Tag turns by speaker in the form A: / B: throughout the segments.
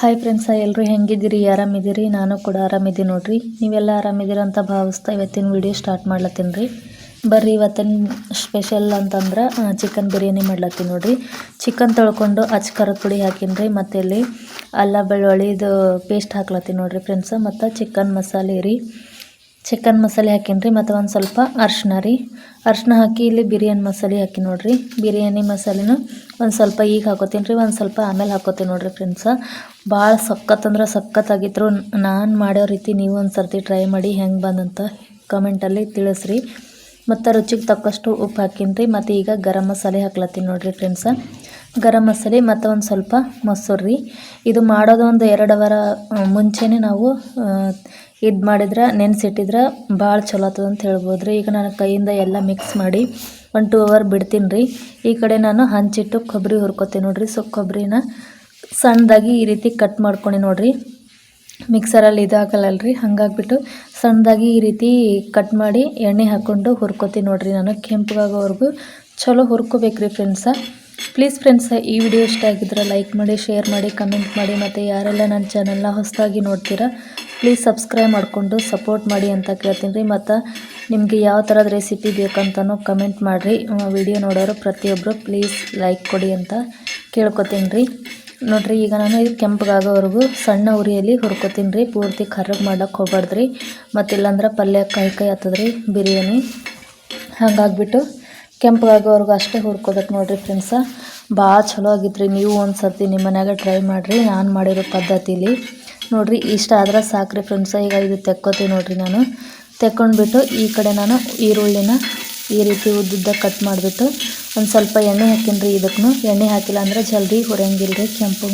A: Hi friends ಎಲ್ಲರೂ ಹೆಂಗಿದ್ದೀರಿ? ಆರಾಮಿದ್ದೀರಿ? ನಾನು ಕೂಡ ಆರಾಮಿದ್ದೀನಿ ನೋಡ್ರಿ. ನೀವೆಲ್ಲ ಆರಾಮಿದ್ದೀರ ಅಂತ ಭಾವಿಸ್ತಾ ಇವತ್ತಿನ ವಿಡಿಯೋ ಸ್ಟಾರ್ಟ್ ಮಾಡ್ಲತ್ತೀನಿ ರೀ. ಬರ್ರಿ ಇವತ್ತಿನ ಸ್ಪೆಷಲ್ ಅಂತಂದ್ರೆ ಚಿಕನ್ ಬಿರಿಯಾನಿ ಮಾಡ್ಲತ್ತೀನಿ ನೋಡ್ರಿ. ಚಿಕನ್ ತೊಳ್ಕೊಂಡು ಅಚ್ಕರ ಖಾರದ ಪುಡಿ ಹಾಕೀನಿ ರೀ. ಮತ್ತು ಇಲ್ಲಿ ಅಲ್ಲ ಬೆಳ್ಳುಳ್ಳಿದು ಪೇಸ್ಟ್ ಹಾಕ್ಲತ್ತೀನಿ ನೋಡ್ರಿ ಫ್ರೆಂಡ್ಸ ಮತ್ತು ಚಿಕನ್ ಮಸಾಲೆ ರೀ. ಚಿಕನ್ ಮಸಾಲೆ ಹಾಕೀನಿ ರೀ ಮತ್ತು ಒಂದು ಸ್ವಲ್ಪ ಅರ್ಶಿನ ರೀ. ಅರ್ಶಿನ ಹಾಕಿ ಇಲ್ಲಿ ಬಿರಿಯಾನಿ ಮಸಾಲೆ ಹಾಕಿ ನೋಡಿರಿ. ಬಿರಿಯಾನಿ ಮಸಾಲೆನೂ ಒಂದು ಸ್ವಲ್ಪ ಈಗ ಹಾಕೋತೀನಿ ರೀ ಒಂದು ಸ್ವಲ್ಪ ಆಮೇಲೆ ಹಾಕೋತೀನಿ ನೋಡಿರಿ ಫ್ರೆಂಡ್ಸ. ಭಾಳ ಸಖತ್ ಅಂದ್ರೆ ಸಖತ್ತಾಗಿದ್ರು ನಾನು ಮಾಡೋ ರೀತಿ ನೀವು ಒಂದು ಸರ್ತಿ ಟ್ರೈ ಮಾಡಿ ಹೆಂಗೆ ಬಂದಂತ ಕಮೆಂಟಲ್ಲಿ ತಿಳಿಸ್ರಿ. ಮತ್ತು ರುಚಿಗೆ ತಕ್ಕಷ್ಟು ಉಪ್ಪು ಹಾಕೀನಿ ರೀ ಮತ್ತು ಈಗ ಗರಂ ಮಸಾಲೆ ಹಾಕ್ಲತ್ತೀನಿ ನೋಡಿರಿ ಫ್ರೆಂಡ್ಸ. ಗರಂ ಮಸಾಲೆ ಮತ್ತು ಒಂದು ಸ್ವಲ್ಪ ಮೊಸರು ರೀ. ಇದು ಮಾಡೋದು ಒಂದು ಎರಡು ವಾರ ಮುಂಚೆನೇ ನಾವು ಇದು ಮಾಡಿದ್ರೆ, ನೆನೆಸಿಟ್ಟಿದ್ರೆ ಭಾಳ ಚಲೋ ಆಗ್ತದೆ ಅಂತ ಹೇಳ್ಬೋದು ರೀ ಈಗ ನಾನು ಕೈಯಿಂದ ಎಲ್ಲ ಮಿಕ್ಸ್ ಮಾಡಿ ಒಂದು ಟೂ ಅವರ್ ಬಿಡ್ತೀನಿ ರೀ ಈ ಕಡೆ ನಾನು ಹಂಚಿಟ್ಟು ಕೊಬ್ಬರಿ ಹುರ್ಕೊತೀನಿ ನೋಡಿರಿ. ಸೊ ಕೊಬ್ಬರಿನ ಸಣ್ಣದಾಗಿ ಈ ರೀತಿ ಕಟ್ ಮಾಡ್ಕೊಂಡು ನೋಡಿರಿ. ಮಿಕ್ಸರಲ್ಲಿ ಇದು ರೀ ಹಾಗಾಗ್ಬಿಟ್ಟು ಸಣ್ಣದಾಗಿ ಈ ರೀತಿ ಕಟ್ ಮಾಡಿ ಎಣ್ಣೆ ಹಾಕ್ಕೊಂಡು ಹುರ್ಕೊತೀನಿ ನೋಡಿರಿ ನಾನು. ಕೆಂಪಗಾಗೋವರೆಗೂ ಚಲೋ ಹುರ್ಕೋಬೇಕು ರೀ ಫ್ರೆಂಡ್ಸ ಪ್ಲೀಸ್ ಫ್ರೆಂಡ್ಸ ಈ ವಿಡಿಯೋ ಇಷ್ಟ ಆಗಿದ್ರೆ ಲೈಕ್ ಮಾಡಿ ಶೇರ್ ಮಾಡಿ ಕಮೆಂಟ್ ಮಾಡಿ. ಮತ್ತು ಯಾರೆಲ್ಲ ನನ್ನ ಚಾನಲ್ನ ಹೊಸದಾಗಿ ನೋಡ್ತೀರಾ ಪ್ಲೀಸ್ ಸಬ್ಸ್ಕ್ರೈಬ್ ಮಾಡಿಕೊಂಡು ಸಪೋರ್ಟ್ ಮಾಡಿ ಅಂತ ಕೇಳ್ತೀನಿ ರೀ. ಮತ್ತು ನಿಮಗೆ ಯಾವ ಥರದ ರೆಸಿಪಿ ಬೇಕಂತನೂ ಕಮೆಂಟ್ ಮಾಡಿರಿ. ವಿಡಿಯೋ ನೋಡೋರು ಪ್ರತಿಯೊಬ್ಬರು ಪ್ಲೀಸ್ ಲೈಕ್ ಕೊಡಿ ಅಂತ ಕೇಳ್ಕೊತೀನಿ ರೀ. ನೋಡಿರಿ, ಈಗ ನಾನು ಇದು ಕೆಂಪಗಾಗೋವರೆಗೂ ಸಣ್ಣ ಉರಿಯಲ್ಲಿ ಹುರ್ಕೊತೀನಿ ರೀ. ಪೂರ್ತಿ ಕರ್ರಗೆ ಮಾಡೋಕ್ಕೆ ಹೋಗ್ಬಾರ್ದು ರೀ. ಮತ್ತು ಇಲ್ಲಾಂದ್ರೆ ಪಲ್ಯ ಕೈ ಕೈ ಆಗ್ತದೆ ರೀ ಬಿರಿಯಾನಿ. ಹಾಗಾಗ್ಬಿಟ್ಟು ಕೆಂಪಗಾಗೋವರೆಗೂ ಅಷ್ಟೇ ಹುರ್ಕೋಬೇಕು ನೋಡಿರಿ ಫ್ರೆಂಡ್ಸ ಭಾಳ ಚಲೋ ಆಗಿತ್ತು ರೀ ನೀವು ಒಂದು ಸರ್ತಿ ನಿಮ್ಮ ಮನ್ಯಾಗ ಟ್ರೈ ಮಾಡಿರಿ. ನಾನು ಮಾಡಿರೋ ಪದ್ಧತಿಲಿ. ನೋಡಿರಿ, ಇಷ್ಟ ಆದ್ರೆ ಸಾಕ್ರಿ ಫ್ರೆಂಡ್ಸ್ ಈಗ ಇದು ತೆಕ್ಕೋತೀವಿ ನೋಡಿರಿ ನಾನು. ತೆಕ್ಕೊಂಡ್ಬಿಟ್ಟು ಈ ಕಡೆ ನಾನು ಈರುಳ್ಳಿನ ಈ ರೀತಿ ಉದ್ದುದ್ದ ಕಟ್ ಮಾಡಿಬಿಟ್ಟು ಒಂದು ಸ್ವಲ್ಪ ಎಣ್ಣೆ ಹಾಕಿನ್ರಿ ಇದಕ್ಕೂ ಎಣ್ಣೆ ಹಾಕಿಲ್ಲ ಅಂದ್ರೆ ಜಲ್ದಿ ಹುರಿಯಂಗಿಲ್ಲ ರೀ ಕೆಂಪು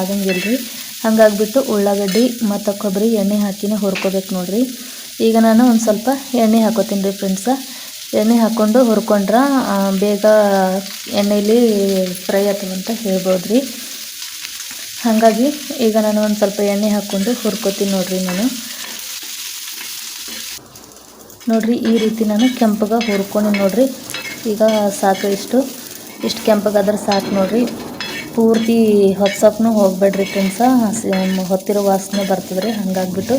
A: ಆಗಂಗಿಲ್ಲ ರೀ ಹಾಗಾಗ್ಬಿಟ್ಟು ಉಳ್ಳಾಗಡ್ಡಿ ಮತ್ತು ಕೊಬ್ಬರಿ ಎಣ್ಣೆ ಹಾಕಿನೇ ಹುರ್ಕೋಬೇಕು ನೋಡಿರಿ. ಈಗ ನಾನು ಒಂದು ಸ್ವಲ್ಪ ಎಣ್ಣೆ ಹಾಕೋತೀನಿ ರೀ ಫ್ರೆಂಡ್ಸ ಎಣ್ಣೆ ಹಾಕ್ಕೊಂಡು ಹುರ್ಕೊಂಡ್ರೆ ಬೇಗ ಎಣ್ಣೆಲಿ ಫ್ರೈ ಆಗ್ತವಂತ ಹೇಳ್ಬೋದು ರೀ ಹಾಗಾಗಿ ಈಗ ನಾನು ಒಂದು ಸ್ವಲ್ಪ ಎಣ್ಣೆ ಹಾಕ್ಕೊಂಡು ಹುರ್ಕೋತೀನಿ ನೋಡಿರಿ ನಾನು. ನೋಡಿರಿ ಈ ರೀತಿ ನಾನು ಕೆಂಪಗೆ ಹುರ್ಕೊಂಡು ನೋಡಿರಿ. ಈಗ ಸಾಕು ಇಷ್ಟು. ಇಷ್ಟು ಕೆಂಪಗಾದ್ರೆ ಸಾಕು ನೋಡಿರಿ. ಪೂರ್ತಿ ಹೊತ್ಸಪ್ಪನೂ ಹೋಗಬೇಡ್ರಿ ಫ್ರೆಂಡ್ಸ. ಹೊತ್ತಿರೋ ವಾಸನೆ ಬರ್ತದ್ರಿ. ಹಾಗಾಗ್ಬಿಟ್ಟು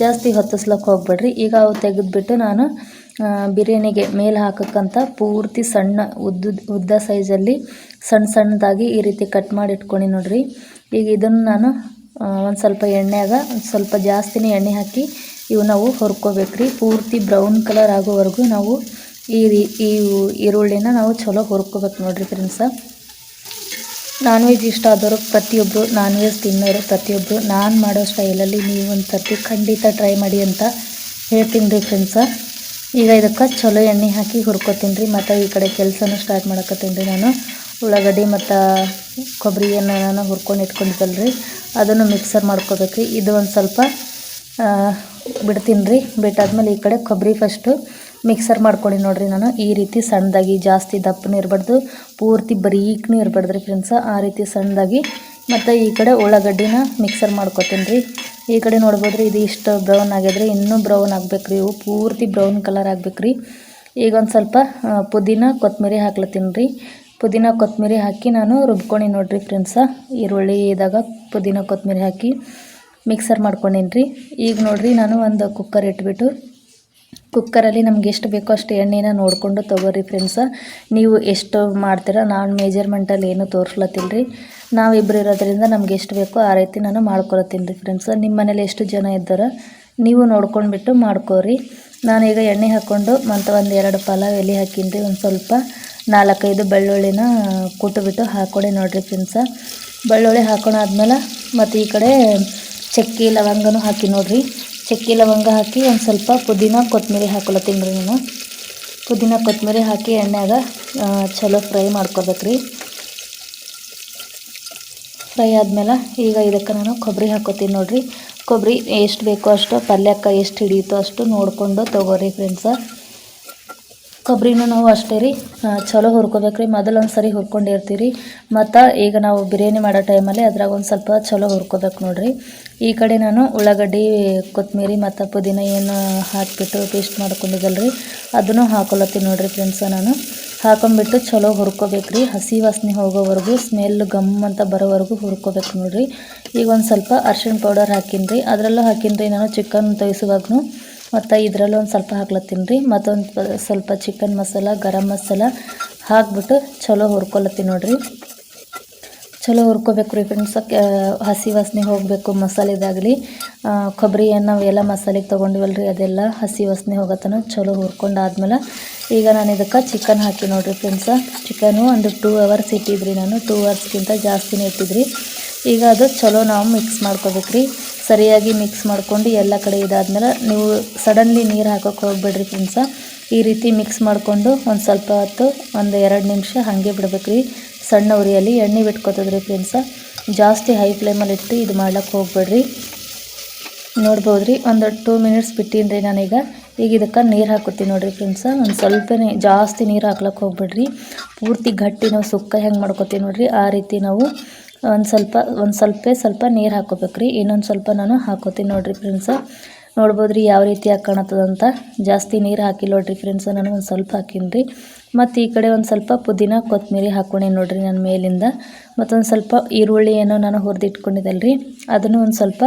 A: ಜಾಸ್ತಿ ಹೊತ್ತಿಸ್ಲಕ್ಕೆ ಹೋಗಬೇಡ್ರಿ. ಈಗ ಅವು ತೆಗೆದ್ಬಿಟ್ಟು ನಾನು ಬಿರಿಯಾನಿಗೆ ಮೇಲೆ ಹಾಕೋಕ್ಕಂತ ಪೂರ್ತಿ ಸಣ್ಣ ಉದ್ದ ಉದ್ದ ಸೈಜಲ್ಲಿ ಸಣ್ಣ ಸಣ್ಣದಾಗಿ ಈ ರೀತಿ ಕಟ್ ಮಾಡಿ ಇಟ್ಕೊಂಡು ನೋಡಿರಿ. ಈಗ ಇದನ್ನು ನಾನು ಒಂದು ಸ್ವಲ್ಪ ಎಣ್ಣೆಯಾಗ ಸ್ವಲ್ಪ ಜಾಸ್ತಿನೇ ಎಣ್ಣೆ ಹಾಕಿ ಇವು ನಾವು ಹುರ್ಕೋಬೇಕ್ರಿ. ಪೂರ್ತಿ ಬ್ರೌನ್ ಕಲರ್ ಆಗೋವರೆಗೂ ನಾವು ಈ ಈ ಈರುಳ್ಳಿನ ನಾವು ಚಲೋ ಹುರ್ಕೋಬೇಕು ನೋಡಿರಿ ಫ್ರೆಂಡ್ಸ. ನಾನ್ ವೆಜ್ ಇಷ್ಟ ಆದವರು ಪ್ರತಿಯೊಬ್ಬರು ನಾನ್ ವೆಜ್ ತಿನ್ನೋರು ಪ್ರತಿಯೊಬ್ಬರು ನಾನು ಮಾಡೋ ಸ್ಟೈಲಲ್ಲಿ ನೀವು ಒಂದು ಸರ್ತಿ ಖಂಡಿತ ಟ್ರೈ ಮಾಡಿ ಅಂತ ಹೇಳ್ತೀನಿ ರೀ ಫ್ರೆಂಡ್ಸ. ಈಗ ಇದಕ್ಕೆ ಚಲೋ ಎಣ್ಣೆ ಹಾಕಿ ಹುರ್ಕೊತೀನಿ ರೀ ಮತ್ತು ಈ ಕಡೆ ಕೆಲಸನೂ ಸ್ಟಾರ್ಟ್ ಮಾಡಕತ್ತೀನಿ ರೀ ನಾನು. ಉಳ್ಳಾಗಡ್ಡಿ ಮತ್ತು ಕೊಬ್ಬರಿಯನ್ನು ನಾನು ಹುರ್ಕೊಂಡು ಇಟ್ಕೊಂಡಿದ್ದಲ್ಲ ರೀ ಅದನ್ನು ಮಿಕ್ಸರ್ ಮಾಡ್ಕೋಬೇಕು ರೀ ಇದು ಒಂದು ಸ್ವಲ್ಪ ಬಿಡ್ತೀನಿ ರೀ ಬಿಟ್ಟಾದ್ಮೇಲೆ ಈ ಕಡೆ ಕೊಬ್ಬರಿ ಫಸ್ಟು ಮಿಕ್ಸರ್ ಮಾಡ್ಕೊಂಡು ನೋಡಿರಿ ನಾನು. ಈ ರೀತಿ ಸಣ್ಣದಾಗಿ ಜಾಸ್ತಿ ದಪ್ಪನೂ ಇರಬಾರ್ದು, ಪೂರ್ತಿ ಬರೀಕ್ನೂ ಇರಬಾರ್ದು ರೀ ಫ್ರೆಂಡ್ಸ ಆ ರೀತಿ ಸಣ್ಣದಾಗಿ ಮತ್ತು ಈ ಕಡೆ ಉಳ್ಳಾಗಡ್ಡಿನ ಮಿಕ್ಸರ್ ಮಾಡ್ಕೊತೀನಿ ರೀ. ಈ ಕಡೆ ನೋಡ್ಬೋದು ರೀ ಇದು ಇಷ್ಟು ಬ್ರೌನ್ ಆಗಿದ್ರೆ ಇನ್ನೂ ಬ್ರೌನ್ ಆಗ್ಬೇಕು ರೀ ಇವು ಪೂರ್ತಿ ಬ್ರೌನ್ ಕಲರ್ ಆಗ್ಬೇಕು ರೀ ಈಗ ಒಂದು ಸ್ವಲ್ಪ ಪುದೀನ ಕೊತ್ತಂಬರಿ ಹಾಕ್ಲತ್ತೀನಿ ರೀ. ಪುದೀನ ಕೊತ್ತಂಬರಿ ಹಾಕಿ ನಾನು ರುಬ್ಕೊಂಡು ನೋಡಿರಿ ಫ್ರೆಂಡ್ಸ ಈರುಳ್ಳಿ ಇದಾಗ ಪುದೀನ ಕೊತ್ತಂಬರಿ ಹಾಕಿ ಮಿಕ್ಸರ್ ಮಾಡ್ಕೊಂಡೀನಿ ರೀ. ಈಗ ನೋಡಿರಿ ನಾನು ಒಂದು ಕುಕ್ಕರ್ ಇಟ್ಬಿಟ್ಟು ಕುಕ್ಕರಲ್ಲಿ ನಮ್ಗೆ ಎಷ್ಟು ಬೇಕೋ ಅಷ್ಟು ಎಣ್ಣೆನ ನೋಡಿಕೊಂಡು ತೊಗೋರಿ ಫ್ರೆಂಡ್ಸ ನೀವು ಎಷ್ಟು ಮಾಡ್ತೀರಾ, ನಾನು ಮೇಜರ್ಮೆಂಟಲ್ಲಿ ಏನು ತೋರಿಸ್ಲತ್ತಿಲ್ಲ ರೀ ನಾವಿಬ್ಬರು ಇರೋದ್ರಿಂದ ನಮ್ಗೆ ಎಷ್ಟು ಬೇಕೋ ಆ ರೀತಿ ನಾನು ಮಾಡ್ಕೊಳತ್ತೀನಿ ರೀ ಫ್ರೆಂಡ್ಸ ನಿಮ್ಮ ಮನೇಲಿ ಎಷ್ಟು ಜನ ಇದ್ದಾರ ನೀವು ನೋಡ್ಕೊಂಡ್ಬಿಟ್ಟು ಮಾಡ್ಕೋರಿ. ನಾನೀಗ ಎಣ್ಣೆ ಹಾಕ್ಕೊಂಡು ಮತ್ತು ಒಂದು ಎರಡು ಪಲಾವ್ ಎಲೆ ಹಾಕೀನಿ ಒಂದು ಸ್ವಲ್ಪ ನಾಲ್ಕೈದು ಬೆಳ್ಳುಳ್ಳಿನ ಕುಟ್ಬಿಟ್ಟು ಹಾಕೊಡಿ ನೋಡಿರಿ ಫ್ರೆಂಡ್ಸ ಬೆಳ್ಳುಳ್ಳಿ ಹಾಕೊಂಡಾದ್ಮೇಲೆ ಮತ್ತು ಈ ಕಡೆ ಚಕ್ಕೆ ಲವಂಗನೂ ಹಾಕಿ ನೋಡಿರಿ. ಚಕ್ಕೆ ಲವಂಗ ಹಾಕಿ ಒಂದು ಸ್ವಲ್ಪ ಪುದೀನ ಕೊತ್ತಂಬರಿ ಹಾಕೊಳತ್ತೀನಿ ರೀ ನಾನು. ಪುದೀನ ಕೊತ್ತಂಬರಿ ಹಾಕಿ ಎಣ್ಣೆಗ ಚಲೋ ಫ್ರೈ ಮಾಡ್ಕೊಬೇಕು ರೀ ಫ್ರೈ ಆದಮೇಲೆ ಈಗ ಇದಕ್ಕೆ ನಾನು ಕೊಬ್ಬರಿ ಹಾಕೋತೀನಿ ನೋಡಿರಿ. ಕೊಬ್ಬರಿ ಎಷ್ಟು ಬೇಕೋ ಅಷ್ಟು, ಪಲ್ಯಕ್ಕೆ ಎಷ್ಟು ಹಿಡಿಯುತ್ತೋ ಅಷ್ಟು ನೋಡಿಕೊಂಡು ತೊಗೋರಿ ಫ್ರೆಂಡ್ಸ ಕೊಬ್ಬರಿನೂ ನಾವು ಅಷ್ಟೇ ರೀ. ಚಲೋ ಹುರ್ಕೋಬೇಕು ರೀ. ಮೊದಲು ಒಂದು ಸರಿ ಹುರ್ಕೊಂಡಿರ್ತೀರಿ. ಮತ್ತು ಈಗ ನಾವು ಬಿರಿಯಾನಿ ಮಾಡೋ ಟೈಮಲ್ಲಿ ಅದ್ರಾಗ ಒಂದು ಸ್ವಲ್ಪ ಚಲೋ ಹುರ್ಕೋಬೇಕು ನೋಡಿರಿ. ಈ ಕಡೆ ನಾನು ಉಳ್ಳಾಗಡ್ಡಿ ಕೊತ್ತಂಬರಿ ಮತ್ತು ಪುದೀನ ಏನು ಹಾಕಿಬಿಟ್ಟು ಪೇಸ್ಟ್ ಮಾಡ್ಕೊಂಡಿದ್ದಲ್ಲ ರೀ ಅದನ್ನು ಹಾಕೊಳತ್ತೀನಿ ನೋಡಿರಿ ಫ್ರೆಂಡ್ಸ ನಾನು. ಹಾಕೊಂಡ್ಬಿಟ್ಟು ಚಲೋ ಹುರ್ಕೋಬೇಕ್ರಿ ಹಸಿ ವಾಸನೆ ಹೋಗೋವರೆಗೂ ಸ್ಮೆಲ್ ಗಮ್ ಅಂತ ಬರೋವರೆಗೂ ಹುರ್ಕೋಬೇಕು ನೋಡಿರಿ. ಈಗ ಒಂದು ಸ್ವಲ್ಪ ಅರ್ಶಿಣ ಪೌಡರ್ ಹಾಕಿನ್ರಿ. ಅದರಲ್ಲೂ ಹಾಕಿನ್ರಿ ನಾನು ಚಿಕನ್ ತೋಯಿಸುವಾಗೂ ಮತ್ತು ಇದರಲ್ಲೂ ಒಂದು ಸ್ವಲ್ಪ ಹಾಕ್ಲತ್ತೀನಿ ರೀ. ಮತ್ತೊಂದು ಸ್ವಲ್ಪ ಚಿಕನ್ ಮಸಾಲ, ಗರಂ ಮಸಾಲ ಹಾಕ್ಬಿಟ್ಟು ಚಲೋ ಹುರ್ಕೊಲತ್ತೀನಿ ನೋಡಿರಿ. ಚಲೋ ಹುರ್ಕೋಬೇಕು ರೀ ಫ್ರೆಂಡ್ಸ್ ಹಸಿ ವಾಸನೆ ಹೋಗಬೇಕು ಮಸಾಲೆದಾಗಲಿ ಕೊಬ್ಬರಿ ಏನು ನಾವು ಎಲ್ಲ ಮಸಾಲೆಗೆ ತೊಗೊಂಡಿವಲ್ಲ ರೀ ಅದೆಲ್ಲ ಹಸಿ ವಾಸನೆ ಹೋಗತ್ತನ ಚಲೋ ಹುರ್ಕೊಂಡಾದ್ಮೇಲೆ ಈಗ ನಾನು ಇದಕ್ಕೆ ಚಿಕನ್ ಹಾಕಿ ನೋಡಿರಿ ಫ್ರೆಂಡ್ಸ ಚಿಕನು ಒಂದು ಟೂ ಅವರ್ಸ್ ಇಟ್ಟಿದ್ರಿ ನಾನು ಟೂ ಅವರ್ಸ್ಗಿಂತ ಜಾಸ್ತಿನೇ ಇಟ್ಟಿದ್ರಿ. ಈಗ ಅದು ಚಲೋ ನಾವು ಮಿಕ್ಸ್ ಮಾಡ್ಕೋಬೇಕ್ರಿ. ಸರಿಯಾಗಿ ಮಿಕ್ಸ್ ಮಾಡ್ಕೊಂಡು ಎಲ್ಲ ಕಡೆ ಇದಾದ್ಮೇಲೆ ನೀವು ಸಡನ್ಲಿ ನೀರು ಹಾಕೋಕೆ ಹೋಗ್ಬೇಡ್ರಿ ಫ್ರೆಂಡ್ಸ ಈ ರೀತಿ ಮಿಕ್ಸ್ ಮಾಡಿಕೊಂಡು ಒಂದು ಸ್ವಲ್ಪ ಹೊತ್ತು ಒಂದು ಎರಡು ನಿಮಿಷ ಹಾಗೆ ಬಿಡ್ಬೇಕ್ರಿ. ಸಣ್ಣ ಉರಿಯಲ್ಲಿ ಎಣ್ಣೆ ಬಿಟ್ಕೋತದ್ರಿ ಫ್ರೆಂಡ್ಸ ಜಾಸ್ತಿ ಹೈ ಫ್ಲೇಮಲ್ಲಿ ಇಟ್ಟು ಇದು ಮಾಡ್ಲಿಕ್ಕೆ ಹೋಗ್ಬೇಡ್ರಿ. ನೋಡ್ಬೋದ್ರಿ, ಒಂದು ಟೂ ಮಿನಿಟ್ಸ್ ಬಿಟ್ಟೀನಿ ರೀ ನಾನೀಗ. ಈಗ ಇದಕ್ಕೆ ನೀರು ಹಾಕುತ್ತೀನಿ ನೋಡಿರಿ ಫ್ರೆಂಡ್ಸ ಒಂದು ಸ್ವಲ್ಪನೇ ಜಾಸ್ತಿ ನೀರು ಹಾಕ್ಲಕ್ಕೆ ಹೋಗ್ಬೇಡ್ರಿ. ಪೂರ್ತಿ ಗಟ್ಟಿ ನಾವು ಸುಕ್ಕ ಹೆಂಗೆ ಮಾಡ್ಕೋತೀವಿ ನೋಡಿರಿ, ಆ ರೀತಿ ನಾವು ಒಂದು ಸ್ವಲ್ಪ ಒಂದು ಸ್ವಲ್ಪ ಸ್ವಲ್ಪ ನೀರು ಹಾಕೋಬೇಕು ರೀ. ಇನ್ನೊಂದು ಸ್ವಲ್ಪ ನಾನು ಹಾಕೋತೀನಿ ನೋಡಿರಿ ಫ್ರೆಂಡ್ಸ ನೋಡ್ಬೋದು ರೀ ಯಾವ ರೀತಿ ಕಾಣತ್ತದಂತ ಜಾಸ್ತಿ ನೀರು ಹಾಕಿಲ್ಲ ನೋಡಿರಿ ಫ್ರೆಂಡ್ಸ ನಾನು ಒಂದು ಸ್ವಲ್ಪ ಹಾಕೀನಿ ರೀ. ಮತ್ತು ಈ ಕಡೆ ಒಂದು ಸ್ವಲ್ಪ ಪುದೀನ ಕೊತ್ತಂಬರಿ ಹಾಕೊಂಡೆ ನೋಡಿರಿ ನನ್ನ ಮೇಲಿಂದ. ಮತ್ತೊಂದು ಸ್ವಲ್ಪ ಈರುಳ್ಳಿ ಏನೋ ನಾನು ಹುರಿದಿಟ್ಕೊಂಡಿದ್ದಲ್ರಿ. ಅದನ್ನು ಒಂದು ಸ್ವಲ್ಪ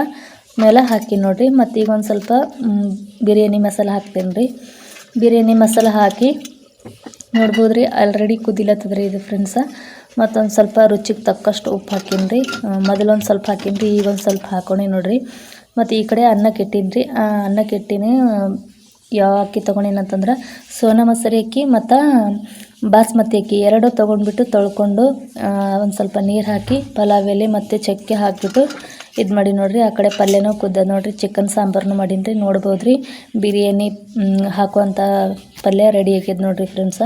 A: ಮೇಲೆ ಹಾಕಿ ನೋಡಿರಿ. ಮತ್ತು ಈಗ ಒಂದು ಸ್ವಲ್ಪ ಬಿರಿಯಾನಿ ಮಸಾಲ ಹಾಕ್ತೇನೆ ರೀ. ಬಿರಿಯಾನಿ ಮಸಾಲ ಹಾಕಿ ನೋಡ್ಬೋದು ರೀ ಆಲ್ರೆಡಿ ಕುದಿಲತ್ತದ್ರಿ ಇದು ಫ್ರೆಂಡ್ಸ ಮತ್ತೊಂದು ಸ್ವಲ್ಪ ರುಚಿಗೆ ತಕ್ಕಷ್ಟು ಉಪ್ಪು ಹಾಕೀನಿ ರೀ ಮೊದಲೊಂದು ಸ್ವಲ್ಪ ಹಾಕೀನಿ ರೀ ಈಗ ಒಂದು ಸ್ವಲ್ಪ ಹಾಕೊಂಡೆ ನೋಡಿರಿ. ಮತ್ತು ಈ ಕಡೆ ಅನ್ನಕ್ಕೆ ಇಟ್ಟೀನಿ ರೀ ಅನ್ನಕ್ಕೆ ಇಟ್ಟೀನಿ ಯಾವ ಅಕ್ಕಿ ತೊಗೊಂಡಿನಂತಂದ್ರೆ ಸೋನಾ ಮಸೂರಿ ಅಕ್ಕಿ ಮತ್ತು ಬಾಸ್ಮತಿ ಅಕ್ಕಿ ಎರಡು ತೊಗೊಂಡ್ಬಿಟ್ಟು ತೊಳ್ಕೊಂಡು ಒಂದು ಸ್ವಲ್ಪ ನೀರು ಹಾಕಿ, ಪಲಾವ್ ಎಲೆ ಮತ್ತು ಚಕ್ಕೆ ಹಾಕಿಬಿಟ್ಟು ಇದು ಮಾಡಿ ನೋಡಿರಿ. ಆ ಕಡೆ ಪಲ್ಯನೂ ಕುದ್ದ ನೋಡಿರಿ. ಚಿಕನ್ ಸಾಂಬಾರನು ಮಾಡೀನಿ ರೀ ನೋಡ್ಬೋದು ರೀ ಬಿರಿಯಾನಿ ಹಾಕುವಂಥ ಪಲ್ಯ ರೆಡಿ ಆಗ್ಯದ ನೋಡಿರಿ ಫ್ರೆಂಡ್ಸ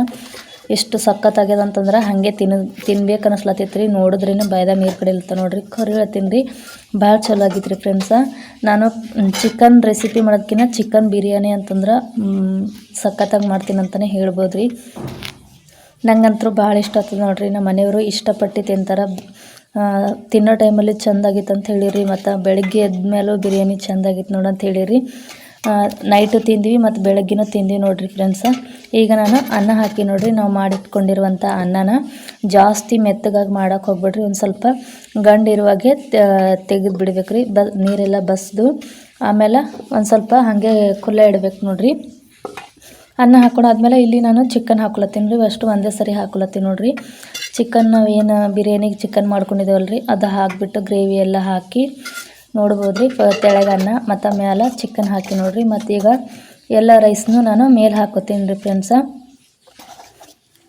A: ಎಷ್ಟು ಸಖತ್ತಾಗ್ಯದ ಅಂತಂದ್ರೆ ಹಾಗೆ ತಿನ್ ತಿನ್ಬೇಕು ಅನಿಸ್ಲತ್ತೈತೆ ರೀ ನೋಡಿದ್ರೇ ಬಾಯ್ದ ನೀರು ಕಡೆ ಇಲ್ತ ನೋಡ್ರಿ. ಕರಿ ಹೇಳ್ತೀನಿ ರೀ ಭಾಳ ಚಲೋ ಆಗಿತ್ತು ರೀ ಫ್ರೆಂಡ್ಸ. ನಾನು ಚಿಕನ್ ರೆಸಿಪಿ ಮಾಡೋದಕ್ಕಿಂತ ಚಿಕನ್ ಬಿರಿಯಾನಿ ಅಂತಂದ್ರೆ ಸಖತ್ತಾಗಿ ಮಾಡ್ತೀನಿ ಅಂತಲೇ ಹೇಳ್ಬೋದು ರೀ ನಂಗಂತೂ ಭಾಳ ಇಷ್ಟ ಆಗ್ತದೆ ನೋಡ್ರಿ. ನಮ್ಮ ಮನೆಯವರು ಇಷ್ಟಪಟ್ಟು ತಿಂತಾರೆ. ತಿನ್ನೋ ಟೈಮಲ್ಲಿ ಚೆಂದಾಗಿತ್ತು ಅಂತ ಹೇಳಿರಿ. ಮತ್ತು ಬೆಳಗ್ಗೆ ಎದ್ದ ಮೇಲೂ ಬಿರಿಯಾನಿ ಚೆಂದಾಗಿತ್ತು ನೋಡಂತ ಹೇಳಿರಿ. ನೈಟು ತಿಂದ್ವಿ ಮತ್ತು ಬೆಳಗ್ಗೆನೂ ತಿಂದ್ವಿ ನೋಡಿರಿ ಫ್ರೆಂಡ್ಸ ಈಗ ನಾನು ಅನ್ನ ಹಾಕಿ ನೋಡಿರಿ, ನಾವು ಮಾಡಿಟ್ಕೊಂಡಿರುವಂಥ ಅನ್ನನ ಜಾಸ್ತಿ ಮೆತ್ತಗಾಗಿ ಮಾಡೋಕೆ ಹೋಗ್ಬಿಡ್ರಿ. ಒಂದು ಸ್ವಲ್ಪ ಗಂಡಿರುವಾಗೆ ತೆಗೆದು ಬಿಡ್ಬೇಕ್ರಿ. ಬ, ನೀರೆಲ್ಲ ಬಸ್ದು, ಆಮೇಲೆ ಒಂದು ಸ್ವಲ್ಪ ಹಾಗೆ ಖುಲ್ಲ ಇಡ್ಬೇಕು ನೋಡಿರಿ. ಅನ್ನ ಹಾಕೊಂಡಾದ್ಮೇಲೆ ಇಲ್ಲಿ ನಾನು ಚಿಕನ್ ಹಾಕೊಳತ್ತೀನಿ ರೀ ಅಷ್ಟು ಒಂದೇ ಸರಿ ಹಾಕೊಳತ್ತೀನಿ ನೋಡಿರಿ. ಚಿಕನ್ ನಾವು ಏನು ಬಿರಿಯಾನಿಗೆ ಚಿಕನ್ ಮಾಡ್ಕೊಂಡಿದ್ದೇವಲ್ಲ ರೀ ಅದು ಹಾಕಿಬಿಟ್ಟು ಗ್ರೇವಿ ಎಲ್ಲ ಹಾಕಿ ನೋಡ್ಬೋದು ರೀ ತೆಳಗೆ ಅನ್ನ ಮತ್ತು ಮ್ಯಾಲೆ ಚಿಕನ್ ಹಾಕಿ ನೋಡ್ರಿ. ಮತ್ತು ಈಗ ಎಲ್ಲ ರೈಸ್ನು ನಾನು ಮೇಲೆ ಹಾಕೋತೀನಿ ರೀ ಫ್ರೆಂಡ್ಸ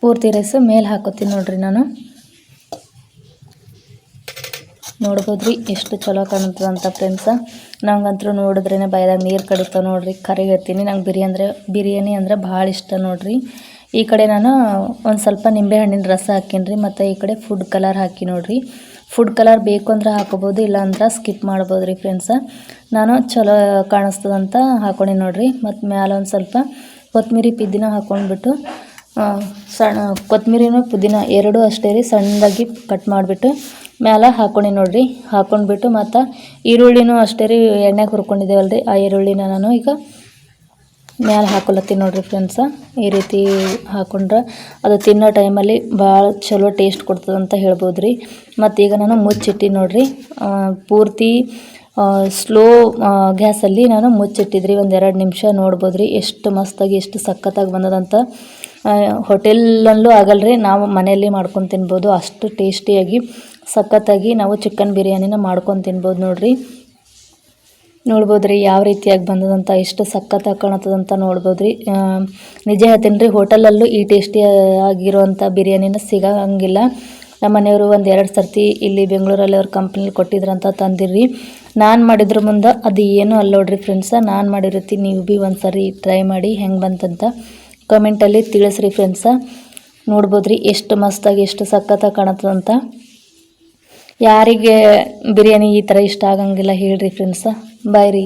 A: ಪೂರ್ತಿ ರೈಸು ಮೇಲೆ ಹಾಕೋತೀನಿ ನೋಡ್ರಿ ನಾನು. ನೋಡ್ಬೋದು ರೀ ಎಷ್ಟು ಚಲೋ ಕಾಣುತ್ತದೆ ಅಂತ ಫ್ರೆಂಡ್ಸ ನಂಗಂತೂ ನೋಡಿದ್ರೇ ಬಾಯ್ದಾಗ ನೀರು ಕಡಿತ ನೋಡ್ರಿ. ಕರಿಗತ್ತೀನಿ. ನಂಗೆ ಬಿರಿಯಾನಿ ಅಂದರೆ ಬಿರಿಯಾನಿ ಅಂದರೆ ಭಾಳ ಇಷ್ಟ ನೋಡ್ರಿ. ಈ ಕಡೆ ನಾನು ಒಂದು ಸ್ವಲ್ಪ ನಿಂಬೆಹಣ್ಣಿನ ರಸ ಹಾಕೀನಿ ರೀ ಮತ್ತು ಈ ಕಡೆ ಫುಡ್ ಕಲರ್ ಹಾಕಿ ನೋಡ್ರಿ. ಫುಡ್ ಕಲರ್ ಬೇಕು ಅಂದ್ರೆ ಹಾಕೋಬೋದು ಇಲ್ಲಾಂದ್ರೆ ಸ್ಕಿಪ್ ಮಾಡ್ಬೋದು ರೀ ಫ್ರೆಂಡ್ಸ ನಾನು ಚಲೋ ಕಾಣಿಸ್ತದಂತ ಹಾಕೊಂಡೆ ನೋಡಿರಿ. ಮತ್ತು ಮ್ಯಾಲ ಒಂದು ಸ್ವಲ್ಪ ಕೊತ್ತಂಬರಿ ಪುದೀನ ಹಾಕೊಂಡ್ಬಿಟ್ಟು ಸಣ್ಣ ಕೊತ್ತಂಬರಿನೂ ಪುದೀನ ಎರಡೂ ಅಷ್ಟೇ ರೀ, ಸಣ್ಣದಾಗಿ ಕಟ್ ಮಾಡಿಬಿಟ್ಟು ಮ್ಯಾಲೆ ಹಾಕೊಂಡಿ ನೋಡಿರಿ. ಹಾಕೊಂಡ್ಬಿಟ್ಟು ಮತ್ತು ಈರುಳ್ಳಿನೂ ಅಷ್ಟೇ ರೀ ಎಣ್ಣೆಗೆ ಹುರ್ಕೊಂಡಿದ್ದೇವಲ್ಲ ರೀ ಆ ಈರುಳ್ಳಿನ ನಾನು ಈಗ ಮ್ಯಾಲೆ ಹಾಕೊಳತ್ತೀನಿ ನೋಡ್ರಿ ಫ್ರೆಂಡ್ಸ ಈ ರೀತಿ ಹಾಕೊಂಡ್ರೆ ಅದು ತಿನ್ನೋ ಟೈಮಲ್ಲಿ ಭಾಳ ಚಲೋ ಟೇಸ್ಟ್ ಕೊಡ್ತದಂತ ಹೇಳ್ಬೋದು ರೀ ಮತ್ತು ಈಗ ನಾನು ಮುಚ್ಚಿಟ್ಟಿ ನೋಡ್ರಿ. ಪೂರ್ತಿ ಸ್ಲೋ ಗ್ಯಾಸಲ್ಲಿ ನಾನು ಮುಚ್ಚಿಟ್ಟಿದ್ರಿ. ಒಂದು ಎರಡು ನಿಮಿಷ ನೋಡ್ಬೋದು ರೀ ಎಷ್ಟು ಮಸ್ತಾಗಿ, ಎಷ್ಟು ಸಖತ್ತಾಗಿ ಬಂದದಂತ. ಹೋಟೆಲಲ್ಲೂ ಆಗಲ್ರಿ. ನಾವು ಮನೆಯಲ್ಲಿ ಮಾಡ್ಕೊಂಡು ತಿನ್ಬೋದು. ಅಷ್ಟು ಟೇಸ್ಟಿಯಾಗಿ ಸಖತ್ತಾಗಿ ನಾವು ಚಿಕನ್ ಬಿರಿಯಾನಿನ ಮಾಡ್ಕೊಂಡು ತಿನ್ಬೋದು ನೋಡ್ರಿ. ನೋಡ್ಬೋದು ರೀ ಯಾವ ರೀತಿಯಾಗಿ ಬಂದದಂತ, ಎಷ್ಟು ಸಖತ್ತಾಗಿ ನೋಡ್ಬೋದು ರೀ ನಿಜ ಹೇಳ್ತೀನಿ ರೀ ಹೋಟೆಲಲ್ಲೂ ಈ ಟೇಸ್ಟಿ ಆಗಿರುವಂಥ ಬಿರಿಯಾನಿನ ಸಿಗಂಗಿಲ್ಲ. ನಮ್ಮ ಮನೆಯವರು ಒಂದು ಎರಡು ಸರ್ತಿ ಇಲ್ಲಿ ಬೆಂಗಳೂರಲ್ಲಿ ಅವ್ರ ಕಂಪ್ನಿಲಿ ಕೊಟ್ಟಿದ್ರಂತ ತಂದಿರ್ರಿ. ನಾನು ಮಾಡಿದ್ರ ಮುಂದೆ ಅದು ಏನೂ ಅಲ್ಲ ನೋಡ್ರಿ ಫ್ರೆಂಡ್ಸ ನಾನು ಮಾಡಿರತ್ತಿ ನೀವು ಭೀ ಒಂದು ಸರಿ ಟ್ರೈ ಮಾಡಿ ಹೆಂಗೆ ಬಂತಂತ ಕಮೆಂಟಲ್ಲಿ ತಿಳಿಸ್ರಿ ಫ್ರೆಂಡ್ಸ ನೋಡ್ಬೋದ್ರಿ, ಎಷ್ಟು ಮಸ್ತಾಗಿ, ಎಷ್ಟು ಸಖತ್ತಾಗಿ ಕಾಣತ್ತದಂತ. ಯಾರಿಗೆ ಬಿರಿಯಾನಿ ಈ ಥರ ಇಷ್ಟ ಆಗಂಗಿಲ್ಲ ಹೇಳ್ರಿ ಫ್ರೆಂಡ್ಸ ಬಾಯ್ ರೀ.